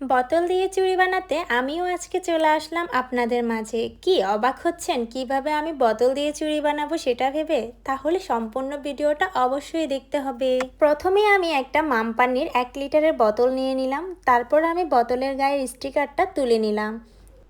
বোতল দিয়ে চুড়ি বানাতে আমিও আজকে চলে আসলাম আপনাদের মাঝে। কি অবাক হচ্ছেন? কীভাবে আমি বোতল দিয়ে চুড়ি বানাবো সেটা ভেবে? তাহলে সম্পূর্ণ ভিডিওটা অবশ্যই দেখতে হবে। প্রথমে আমি একটা মামপানির এক লিটারের বোতল নিয়ে নিলাম, তারপর আমি বোতলের গায়ের স্টিকারটা তুলে নিলাম।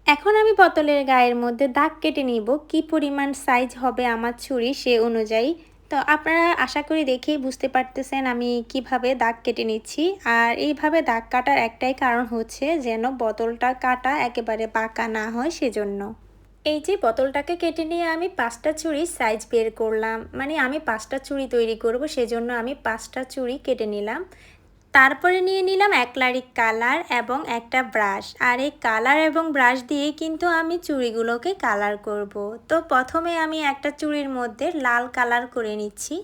এখন আমি বোতলের গায়ের মধ্যে দাগ কেটে নিব, কি পরিমাণ সাইজ হবে আমার ছুরি সে অনুযায়ী। তো আপনারা আশা করি দেখেই বুঝতে পারতেছেন আমি কীভাবে দাগ কেটে নিচ্ছি। আর এইভাবে দাগ কাটার একটাই কারণ হচ্ছে যেন বোতলটা কাটা একেবারে বাঁকা না হয় সেজন্য। এই যে বোতলটাকে কেটে নিয়ে আমি পাঁচটা চুড়ি সাইজ বের করলাম মানে আমি পাঁচটা চুড়ি তৈরি করব সেজন্য আমি পাঁচটা চুড়ি কেটে নিলাম। তারপরে নিয়ে নিলাম একলারিক কালার এবং একটা ব্রাশ। আর এই কালার এবং ব্রাশ দিয়ে কিন্তু আমি চুড়িগুলোকে কালার করব। তো প্রথমে আমি একটা চুড়ির মধ্যে লাল কালার করে নিচ্ছি।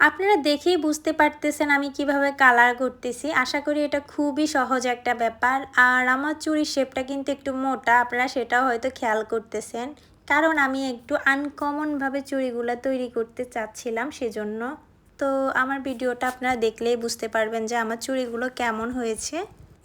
আপনারা দেখেই বুঝতে পারতেছেন আমি কীভাবে কালার করতেছি। আশা করি এটা খুবই সহজ একটা ব্যাপার। আর আমার চুড়ির শেপটা কিন্তু একটু মোটা, আপনারা সেটাও হয়তো খেয়াল করতেছেন। কারণ আমি একটু আনকমনভাবে চুড়িগুলো তৈরি করতে চাচ্ছিলাম সেজন্য। তো আমার ভিডিওটা আপনারা দেখলেই বুঝতে পারবেন যে আমার চুড়িগুলো কেমন হয়েছে।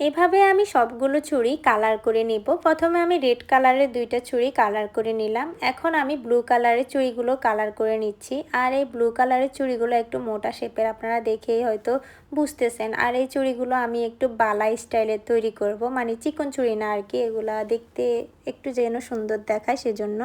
এভাবে আমি সবগুলো চুড়ি কালার করে নিব। প্রথমে আমি রেড কালারের দুইটা চুড়ি কালার করে নিলাম। এখন আমি ব্লু কালারের চুড়িগুলো কালার করে নিচ্ছি। আর এই ব্লু কালারের চুড়িগুলো একটু মোটা শেপের, আপনারা দেখেই হয়তো বুঝতেছেন। আর এই চুড়িগুলো আমি একটু বালা স্টাইলের তৈরি করব। মানে চিকন চুড়ি না আর কি, এগুলা দেখতে একটু যেন সুন্দর দেখায় সেজন্য।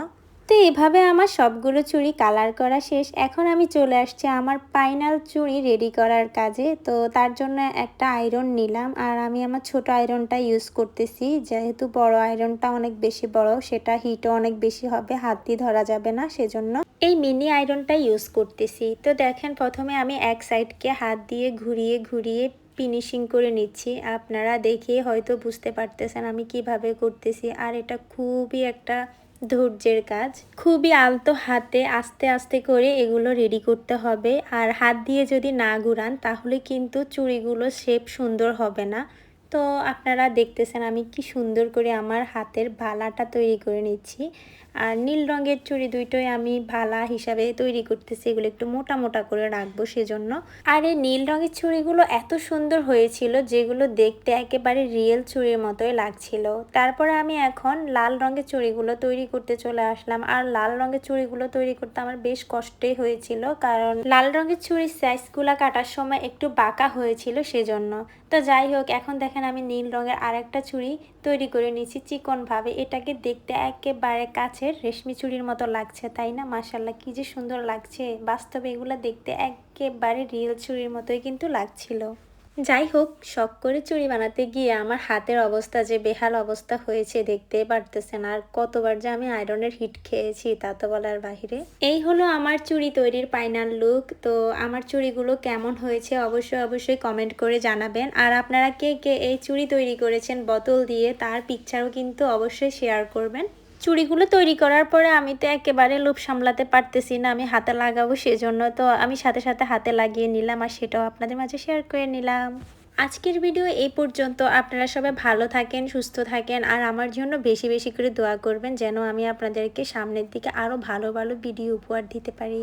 তো এভাবে আমার সবগুলো চুড়ি কালার করা শেষ। এখন আমি চলে আসছি আমার পাইনাল চুড়ি রেডি করার কাজে। তো তার জন্য একটা আয়রন নিলাম। আর আমি আমার ছোট আয়রনটা ইউজ করতেছি। যেহেতু বড় আয়রনটা অনেক বেশি বড়, সেটা হিটও অনেক বেশি হবে হাত দিয়ে ধরা যাবে না, সেজন্য এই মিনি আয়রনটা ইউজ করতেছি। তো দেখেন, প্রথমে আমি এক সাইডকে হাত দিয়ে ঘুরিয়ে ঘুরিয়ে ফিনিশিং করে নিচ্ছি। আপনারা দেখে হয়তো বুঝতে পারতেছেন আমি কীভাবে করতেছি। আর এটা খুবই একটা ধৈর্যের কাজ। খুবই আলতো হাতে আস্তে আস্তে করে এগুলো রেডি করতে হবে। আর হাত দিয়ে যদি না ঘুরান, তাহলে কিন্তু চুড়িগুলো শেপ সুন্দর হবে না। তো আপনারা দেখতেছেন আমি কি সুন্দর করে আমার হাতের ভালাটা তৈরি করে নিচ্ছি। আর নীল রঙের চুড়ি দুইটোই আমি ভালা হিসাবে তৈরি করতেছি, এগুলো একটু মোটা মোটা করে রাখব সেজন্য। আর এই নীল রঙের চুড়িগুলো এত সুন্দর হয়েছিল যেগুলো দেখতে একেবারে রিয়েল চুড়ির মতোই লাগছিল। তারপরে আমি এখন লাল রঙের চুড়িগুলো তৈরি করতে চলে আসলাম। আর লাল রঙের চুড়িগুলো তৈরি করতে আমার বেশ কষ্টই হয়েছিল, কারণ লাল রঙের চুড়ির সাইজগুলো কাটার সময় একটু বাঁকা হয়েছিল সেজন্য। তো যাই হোক, এখন দেখেন আমি নীল রঙের আরেকটা চুড়ি তৈরি করে নিয়েছি। চিকনভাবে এটাকে দেখতে একেবারে কাছের রেশমি চুড়ির মতো লাগছে, তাই না? মাসাল্লাহ কি যে সুন্দর লাগছে। বাস্তবে এগুলো দেখতে একেবারে রিয়েল চুড়ির মতোই কিন্তু লাগছিল। যাই হোক, শখ করে চুড়ি বানাতে গিয়ে আমার হাতের অবস্থা যে বেহাল অবস্থা হয়েছে দেখতে পারতেছেন আর কতবার যে আমি আয়রনের হিট খেয়েছি, তা তো বলার বাহিরে। এই হলো আমার চুড়ি তৈরির ফাইনাল লুক তো আমার চুড়িগুলো কেমন হয়েছে অবশ্যই অবশ্যই কমেন্ট করে জানাবেন। আর আপনারা কে কে এই চুড়ি তৈরি করেছেন, বোতল দিয়ে তার পিকচারও কিন্তু অবশ্যই শেয়ার করবেন। চুড়িগুলো তৈরি করার পরে আমি তো একেবারে লোভ সামলাতে পারতেছি না, আমি হাতে লাগাবো সেজন্য। তো আমি সাথে সাথে হাতে লাগিয়ে নিলাম আর সেটাও আপনাদের মাঝে শেয়ার করে নিলাম। আজকের ভিডিও এই পর্যন্ত। আপনারা সবাই ভালো থাকেন, সুস্থ থাকেন আর আমার জন্য বেশি বেশি করে দোয়া করবেন যেন আমি আপনাদেরকে সামনের দিকে আরও ভালো ভালো ভিডিও উপহার দিতে পারি।